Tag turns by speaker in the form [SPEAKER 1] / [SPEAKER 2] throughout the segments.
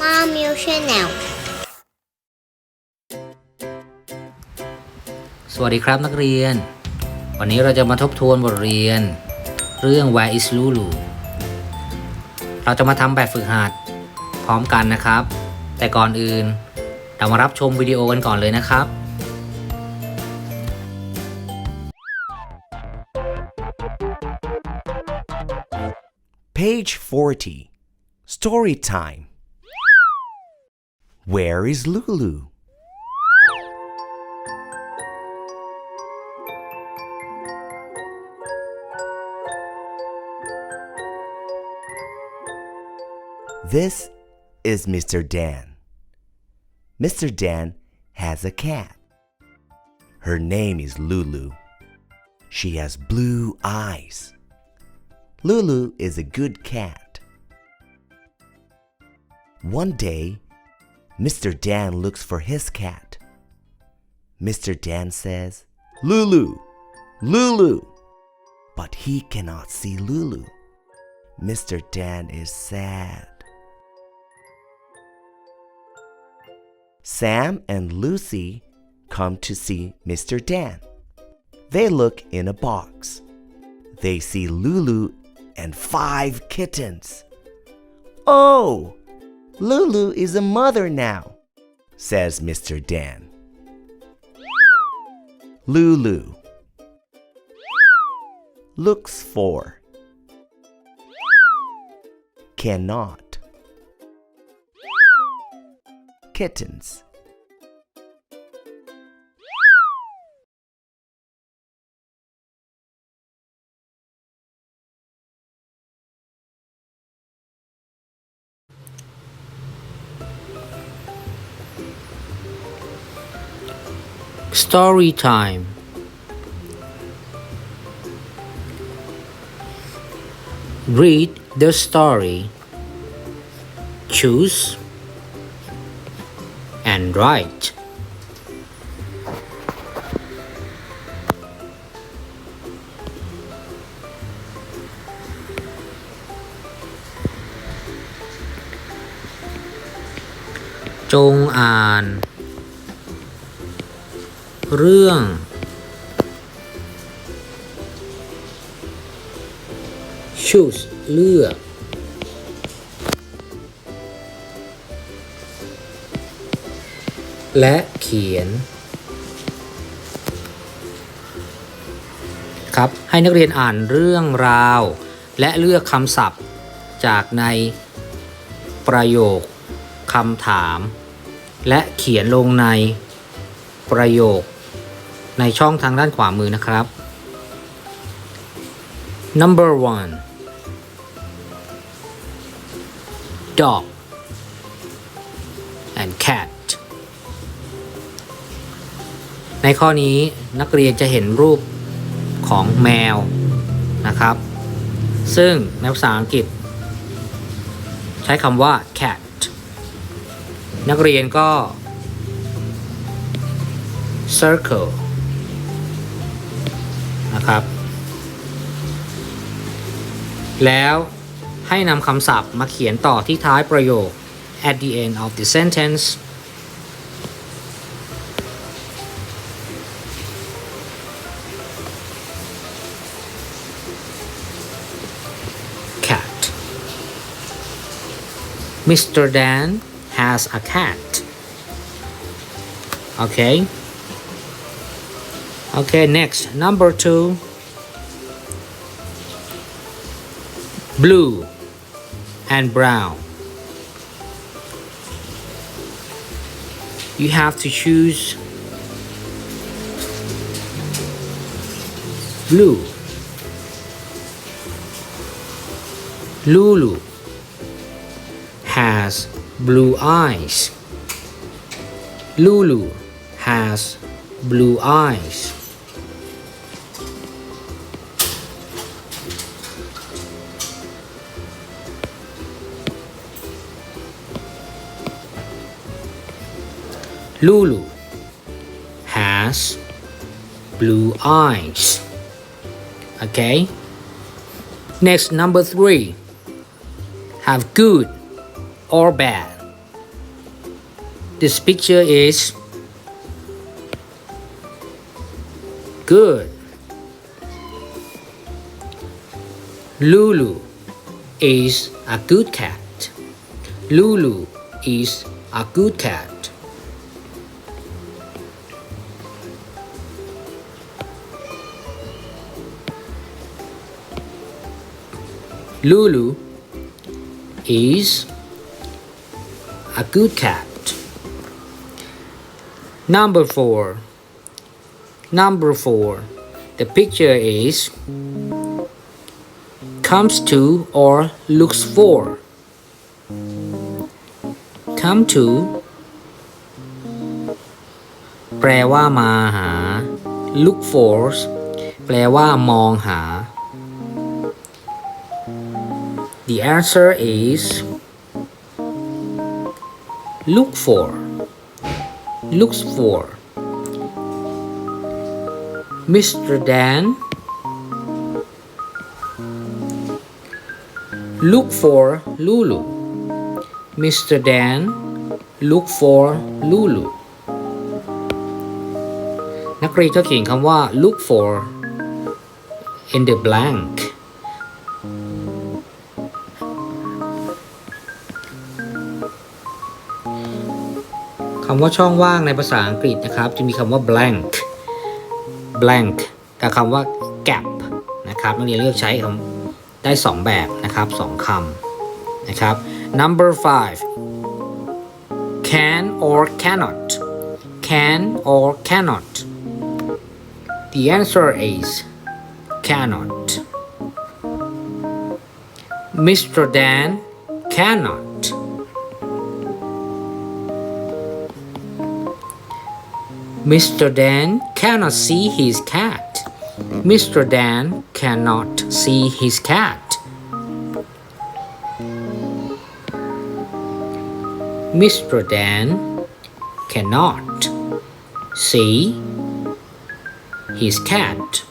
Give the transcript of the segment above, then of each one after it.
[SPEAKER 1] มามิวชแนล
[SPEAKER 2] สวัสดีครับนักเรียน วันนี้เราจะมาทบทวนบทเรียน เรื่อง Where is Lulu เราจะมาทำแบบฝึกหัดพร้อมกันนะครับ แต่ก่อนอื่น เรามารับชมวิดีโอกันก่อนเลยนะครับ
[SPEAKER 3] Page 40. Story time. Where is Lulu? This is Mr. Dan. Mr. Dan has a cat. Her name is Lulu. She has blue eyes. Lulu is a good cat. One day, Mr. Dan looks for his cat. Mr. Dan says, Lulu, Lulu. But he cannot see Lulu. Mr. Dan is sad. Sam and Lucy come to see Mr. Dan. They look in a box. They see Lulu and five kittens. Oh, Lulu is a mother now, says Mr. Dan. Lulu looks for cannot kittens.
[SPEAKER 2] Story time Read the story Choose and write จงอ่าน เรื่อง choose เลือก และเขียน ครับ ให้นักเรียนอ่านเรื่องราว และเลือกคำศัพท์ จากในประโยคคำถาม และเขียนลงในประโยค ในช่องทางด้านขวามือนะครับ number one dog and cat ในข้อนี้นักเรียนจะเห็นรูปของแมวนะครับ ซึ่งในภาษาอังกฤษ ใช้คำว่า cat นักเรียนก็ circle นะครับ แล้วให้นำคำศัพท์มาเขียนต่อที่ท้ายประโยค at the end of the sentence cat Mr. Dan has a cat okay okay next number two blue and brown. You have to choose blue. Lulu has blue eyes. Lulu has blue eyes. Lulu has blue eyes. Okay. Next, number three. Have good or bad. This picture is good. Lulu is a good cat. Lulu is a good cat. Lulu is a good cat. Number four. Number four. The picture is comes to or looks for. Come to แปลว่ามาหา look for แปลว่ามองหา The answer is look for looks for Mr. Dan look for Lulu Mr. Dan look for Lulu นักเรียนก็เขียนคำว่า look for in the blank ำว่าช่องว่างในภาษาอังกฤษนะครับ จะมีคำว่า blank blank กับคำว่า gap นะครับนักเรียนเลือกใช้คำได้ 2 แบบนะครับ 2คำนะครับ number five can or cannot can or cannot the answer is cannot Mr. Dan cannot Mr. Dan cannot see his cat. Mr. Dan cannot see his cat. Mr. Dan cannot see his cat.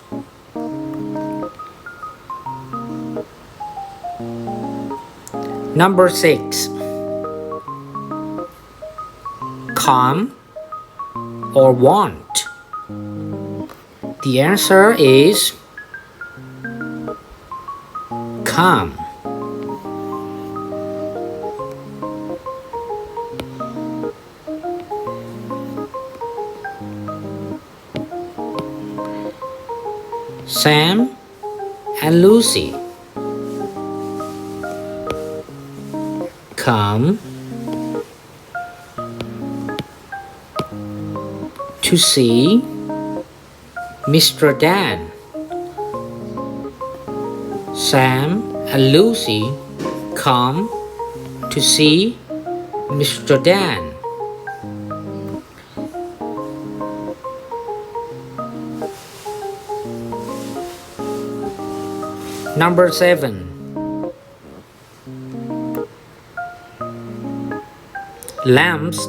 [SPEAKER 2] Number six. Come or want? The answer is come. Sam and Lucy come to see Mr. Dan. Sam and Lucy come to see Mr. Dan. Number seven. Lambs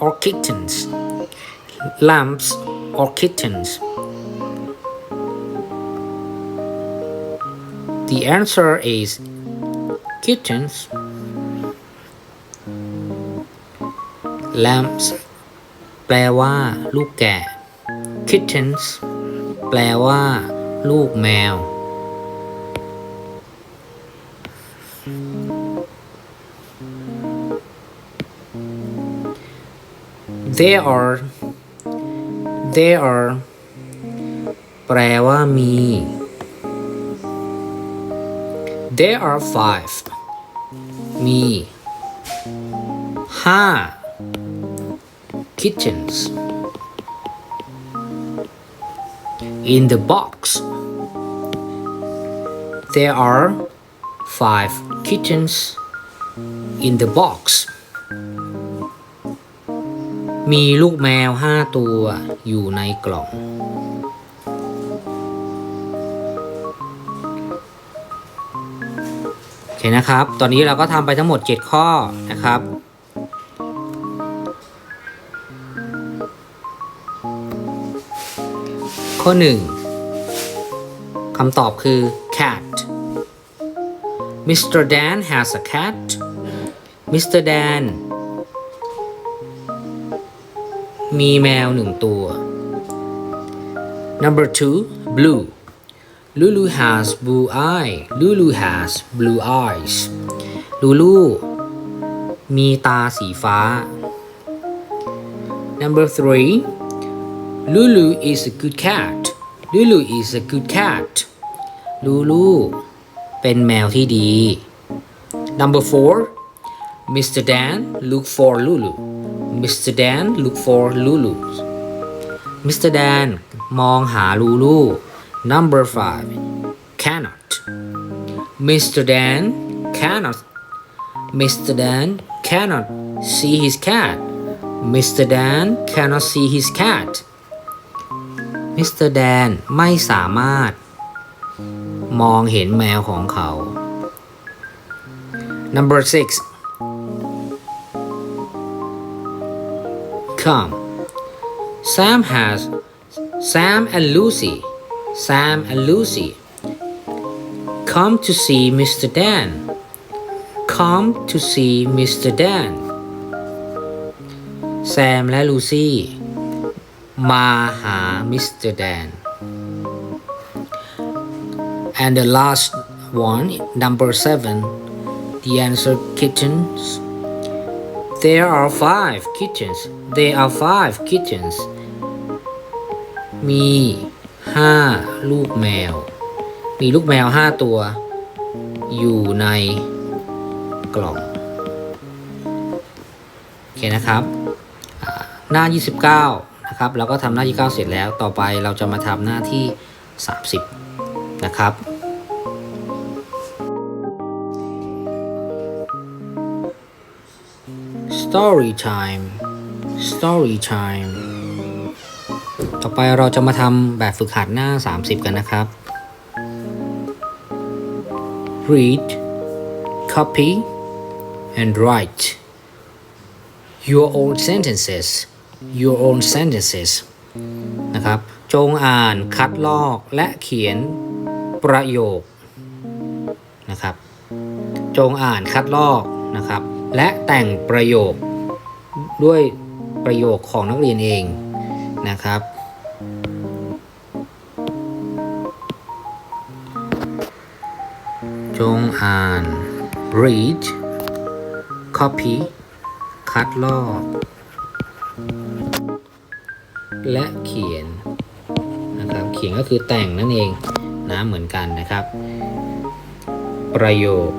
[SPEAKER 2] or kittens lambs or kittens? The answer is kittens. Lambs แปลว่า ลูกแกะ kittens แปลว่า ลูกแมว There are there are แปลว่ามี There are five มีห้า kittens in the box There are five kittens in the box มีลูกแมวห้าตัวอยู่ในกล่อง โอเคนะครับ ตอนนี้เราก็ทำไปทั้งหมด 7 ข้อนะครับ ข้อ 1คำตอบคือ cat Mr. Dan has a cat Mr. Dan มีแมวหนึ่งตัว number two blue Lulu has blue eye Lulu has blue eyes Lulu มีตาสีฟ้า number three Lulu is a good cat Lulu is a good cat Lulu เป็นแมวที่ดี number four Mr. Dan look for Lulu Mr. Dan look for Lulu Mr. Dan มองหาลูลู Number five cannot Mr. Dan cannot Mr. Dan cannot see his cat Mr. Dan cannot see his cat Mr. Dan ไม่สามารถ มองเห็นแมวของเขา Number six Come Sam has Sam and Lucy Sam and Lucy come to see Mr. Dan come to see Mr. Dan แซมและลูซี่มาหามิสเตอร์แดน and the last one number seven the answer kittens there are five kittens there are five kittens มีห้าลูกแมว มีลูกแมวห้าตัว อยู่ในกล่อง โอเคนะครับอ่าหน้า 29 นะครับเราก็ทำหน้า 29 เสร็จแล้ว ต่อไปเราจะมาทำหน้าที่ 30 นะครับ story time story time ต่อไปเราจะมาทำแบบฝึกหัดหน้า 30 กันนะครับ read copy and write your own sentences your own sentences นะครับ จงอ่านคัดลอกและเขียนประโยคนะครับ จงอ่านคัดลอกนะครับ และแต่งประโยคด้วยประโยคของนักเรียนเองนะครับ จงอ่าน read copy คัดลอก และเขียนนะครับ เขียนก็คือแต่งนั่นเองนะเหมือนกันนะครับ ประโยค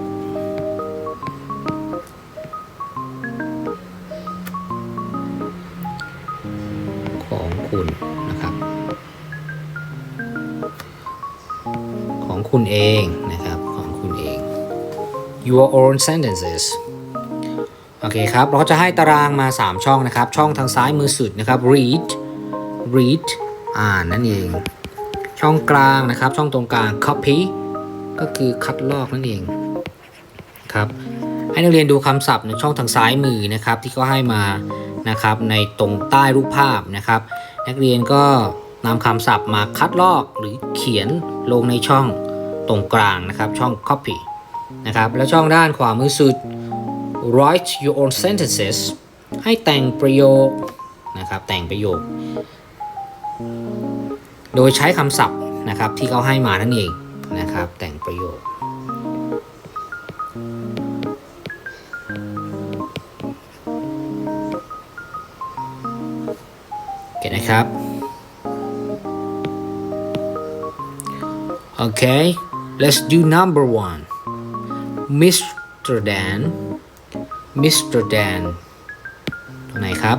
[SPEAKER 2] คุณนะครับ ของคุณเองนะครับ ของคุณเอง your own sentences โอเคครับ เราก็จะให้ตารางมา 3 ช่องนะครับ ช่องทางซ้ายมือสุดนะครับ read read อ่านนั่นเอง ช่องกลางนะครับ ช่องตรงกลาง copy ก็คือคัดลอกนั่นเองครับ ให้นักเรียนดูคำศัพท์ในช่องทางซ้ายมือนะครับ ที่เขาให้มานะครับในตรงใต้รูปภาพนะครับ นักเรียนก็นำคำศัพท์มาคัดลอกหรือเขียนลงในช่องตรงกลางนะครับ ช่อง copy นะครับ แล้วช่องด้านขวามือสุด write your own sentences ให้แต่งประโยคนะครับ แต่งประโยค โดยใช้คำศัพท์นะครับที่เขาให้มานั่นเองนะครับ แต่งประโยค นะครับ Okay let's do number one Mr. Dan Mr. Dan ตรงไหนครับ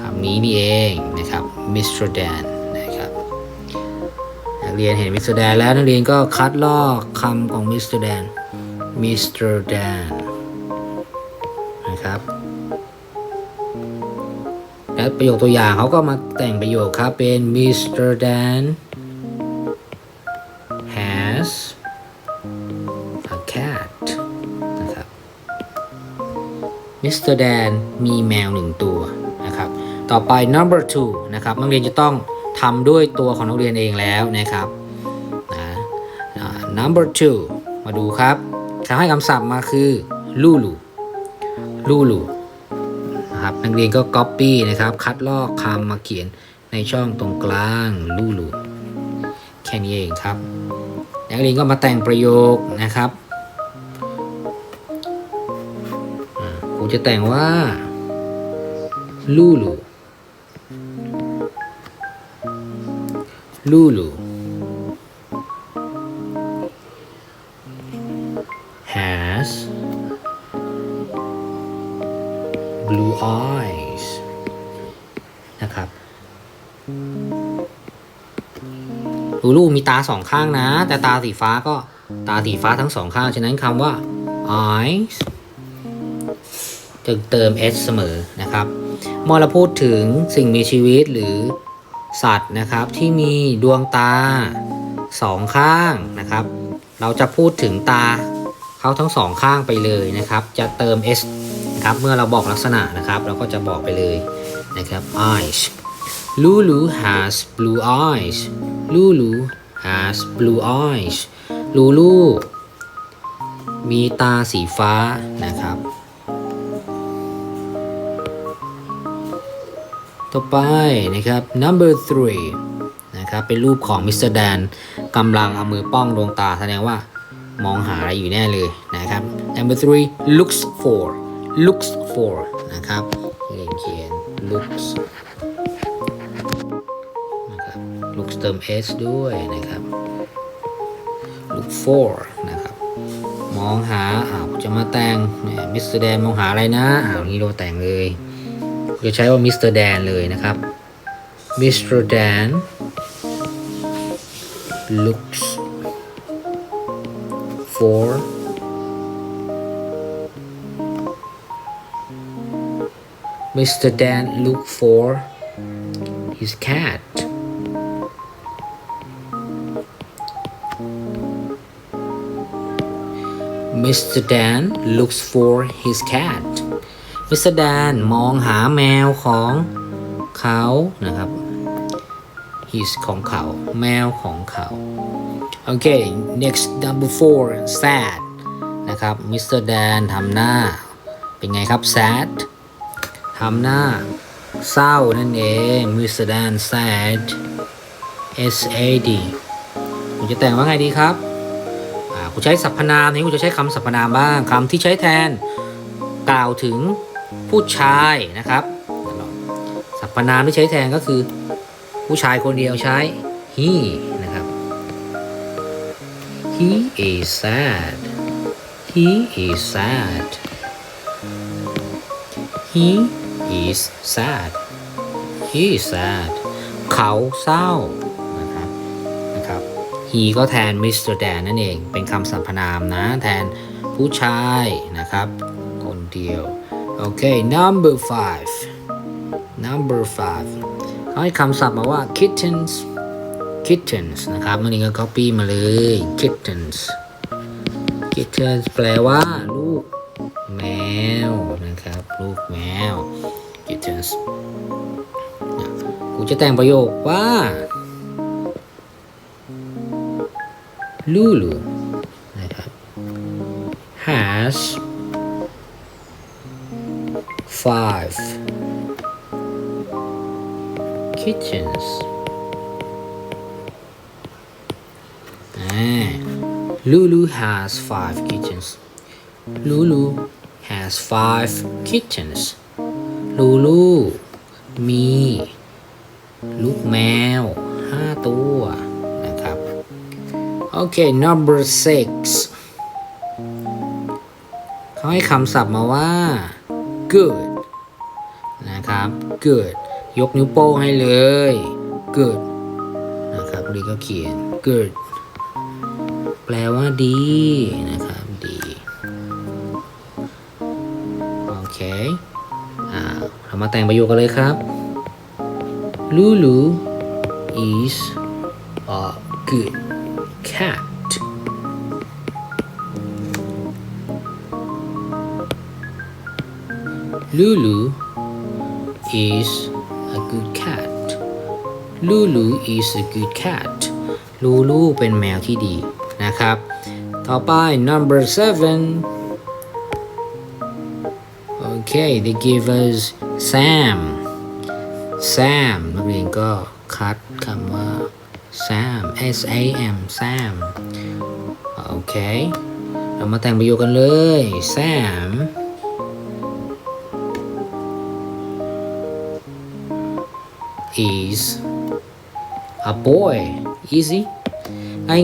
[SPEAKER 2] คำนี้นี่เองนะครับ Mr. Dan นะครับนักเรียนเห็น Mr. Dan แล้วนักเรียนก็คัดลอกคำของ Mr. Dan Mr. Dan และประโยคตัวอย่างเขาก็มาแต่งประโยคครับ เป็น Mr. Dan has a cat นะครับ Mr. Dan มีแมวหนึ่งตัวนะครับ ต่อไป number two นะครับ นักเรียนจะต้องทำด้วยตัวของนักเรียนเองแล้วนะครับนะ number two มาดูครับเขาให้คำศัพท์มาคือ Lulu Lulu นะครับนักเรียนก็ Copy นะครับ คัดลอกคำมาเขียนในช่องตรงกลางลูลูแค่นี้เองครับ นักเรียนก็มาแต่งประโยคนะครับครูจะแต่งว่าลูลูลูลู has blue eyes นะครับลูลูมีตาสองข้างนะ แต่ตาสีฟ้าก็ตาสีฟ้าทั้งสองข้าง ฉะนั้นคำว่า eyes จะเติม s เสมอนะครับเมื่อเราพูดถึงสิ่งมีชีวิตหรือสัตว์นะครับที่มีดวงตาสองข้างนะครับ เราจะพูดถึงตาเขาทั้งสองข้างไปเลยนะครับ จะเติม s นะครับ เมื่อเราบอกลักษณะนะครับ เราก็จะบอกไปเลยนะครับ eyes Lulu has blue eyes Lulu has blue eyes Lulu มีตาสีฟ้านะครับ ต่อไปนะครับ number three นะครับเป็นรูปของมิสเตอร์แดนกำลังเอามือป้องดวงตาแสดงว่ามองหาอะไรอยู่แน่เลยนะครับ number three looks for looks for นะครับเขียนเขียน looks นะครับ looks เติม s ด้วยนะครับ look for นะครับ มองหาอ้าวจะมาแต่งมิสเตอร์แดนมองหาอะไรนะอ้าวนี่เราแต่งเลยจะใช้ว่ามิสเตอร์แดนเลยนะครับมิสเตอร์แดน looks for Mr. Dan look for his cat Mr. Dan looks for his cat มิสเตอร์แดนมองหาแมวของเขานะครับ his ของเขา แมวของเขา โอเค next number four sad นะครับมิสเตอร์แดนทำหน้า เป็นไงครับ sad ทำหน้า เศร้านั่นเองมิสเตอร์แดน sad S A D คุณจะแต่งว่าไงดีครับอาคุณใช้สรรพนามนี่คุณจะใช้คำสรรพนามบ้างคำที่ใช้แทนกล่าวถึงผู้ชายนะครับสรรพนามที่ใช้แทนก็คือ ผู้ชายคนเดียวใช้ he นะครับ he is sad he is sad he is sad he is sad เขาเศร้านะครับนะครับ he ก็แทน Mr. Dan นั่นเอง เป็นคำสรรพนามนะ แทนผู้ชายนะครับ คนเดียว โอเค number five number five เขาให้คำศัพท์มาว่า kittens kittens นะครับมันนี้ก็ copy มาเลย kittens kittens แปลว่า ลูกแมวนะครับ ลูกแมว kittens นะกูจะแต่งประโยคว่า Lulu นะครับ has five kitchens อ่า Lulu has five kitchens Lulu has five Kittens Lulu มี ลูกแมวห้าตัวนะครับ โอเค number six เขาให้คำศัพท์มาว่า good นะครับ good ยกนิ้วโป้งให้เลย good นะครับดีก็เขียน good แปลว่าดีนะครับ มาแต่งประโยคกันเลยครับ Lulu is a good cat. Lulu is a good cat. Lulu is a good cat. Lulu เป็นแมวที่ดีนะครับ ต่อไป number seven Okay they give us Sam Sam นักเรียนก็คัดคำว่า Sam S A M Sam โอเค เรามาแต่งประโยคกันเลย Sam is a boy easy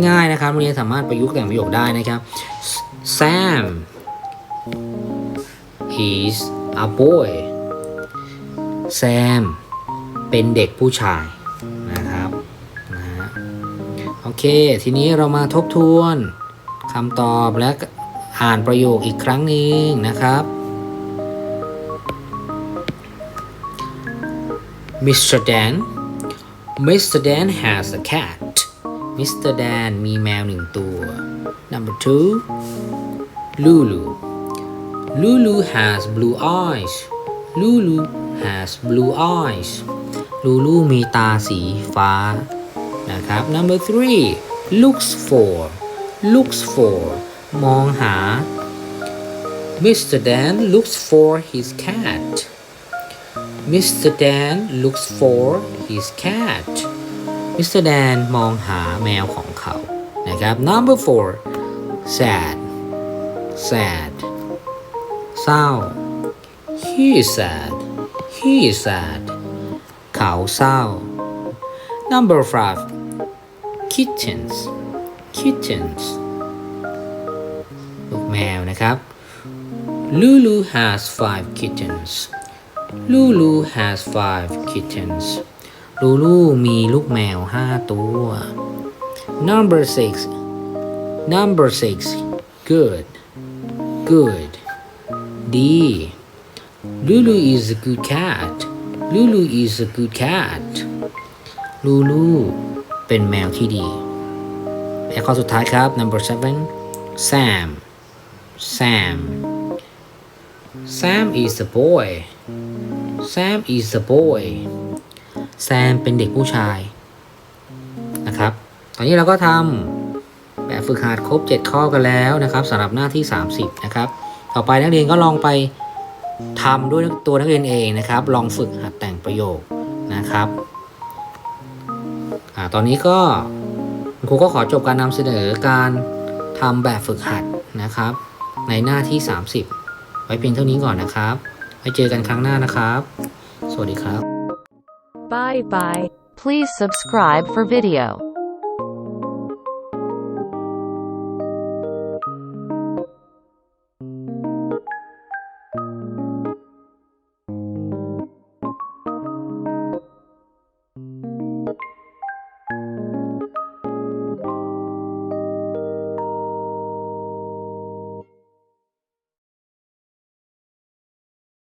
[SPEAKER 2] ง่ายๆนะครับเรียนสามารถประยุกต์แต่งประโยคได้นะครับ Sam is a boy Sam เป็นเด็กผู้ชายนะครับนะฮะโอเค ทีนี้เรามาทบทวนคำตอบและอ่านประโยคอีกครั้งหนึ่งนะครับ Mr. Dan Mr. Dan has a cat Mr. Dan มีแมวหนึ่งตัว Number two Lulu Lulu has blue eyes Lulu has blue eyes Lulu มีตาสีฟ้านะครับ Number three looks for looks for มองหา Mr. Dan looks for his cat Mr. Dan looks for his cat Mr. Dan มองหาแมวของเขานะครับ Number four sad sad เศร้า he is sad he is sad เขาเศร้า Number five kittens kittens ลูกแมวนะครับ Lulu has five kittens Lulu has five kittens Lulu มีลูกแมวห้าตัว Number six Number six good good ดี Lulu is a good cat Lulu is a good cat Lulu เป็นแมวที่ดีและข้อสุดท้ายครับ number seven Sam Sam Sam is a boy Sam is a boy Sam เป็นเด็กผู้ชายนะครับ ตอนนี้เราก็ทำแบบฝึกหัดครบ 7 ข้อกันแล้วนะครับสำหรับหน้าที่ 30 นะครับ ต่อไปนักเรียนก็ลองไป ทำด้วยตัวนักเรียนเองนะครับ ลองฝึกหัดแต่งประโยคนะครับอตอนนี้ก็คุณครูก็ขอจบการนำเสนอการทำแบบฝึกหัดนะครับ ในหน้าที่ 30 ไว้เพียงเท่านี้ก่อนนะครับ ไว้เจอกันครั้งหน้านะครับ สวัสดีครับ
[SPEAKER 1] Bye bye. Please subscribe for video.